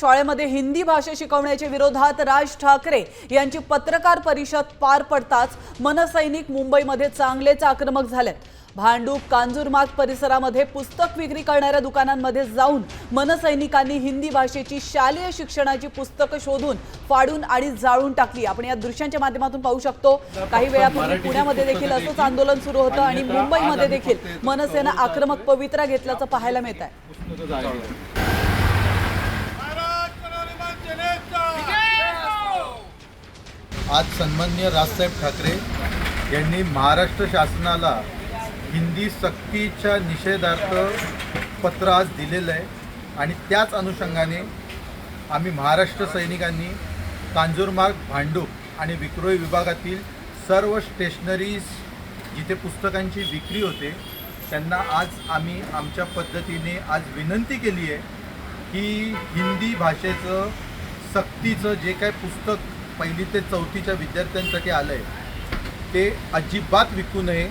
शाळेमध्ये हिंदी भाषा शिकवण्याच्या विरोधात राज ठाकरे यांची पत्रकार परिषद पार पडताच मनसैनिक मुंबईमध्ये चांगलेच आक्रमक झालेत. भांडूप कांजूरमार्ग परिसरामध्ये पुस्तक विक्री करणाऱ्या दुकानांमध्ये जाऊन मनसैनिकांनी हिंदी भाषेची शालेय शिक्षणाची पुस्तकं शोधून फाडून आणि जाळून टाकली. आपण या दृश्यांच्या माध्यमातून पाहू शकतो. काही वेळापूर्वी पुण्यामध्ये देखील असंच आंदोलन सुरू होतं आणि मुंबईमध्ये देखील मनसेनं आक्रमक पवित्रा घेतल्याचं पाहायला मिळत आहे आज सन्मान्य राजसाहेब ठाकरे यांनी महाराष्ट्र शासनाला हिंदी सक्तीच्या निषेधार्थ पत्र आज दिलेलं आहे. आणि त्याच अनुषंगाने आम्ही महाराष्ट्र सैनिकांनी कांजूरमार्ग भांडूप आणि विक्रोळी विभागातील सर्व स्टेशनरीज जिथे पुस्तकांची विक्री होते त्यांना आज आम्ही आमच्या पद्धतीने आज विनंती केली आहे की हिंदी भाषेचं सक्तीचं जे काय पुस्तक पहिली ते चौथीच्या विद्यार्थ्यांसाठी आलं आहे ते अजिबात विकू नये.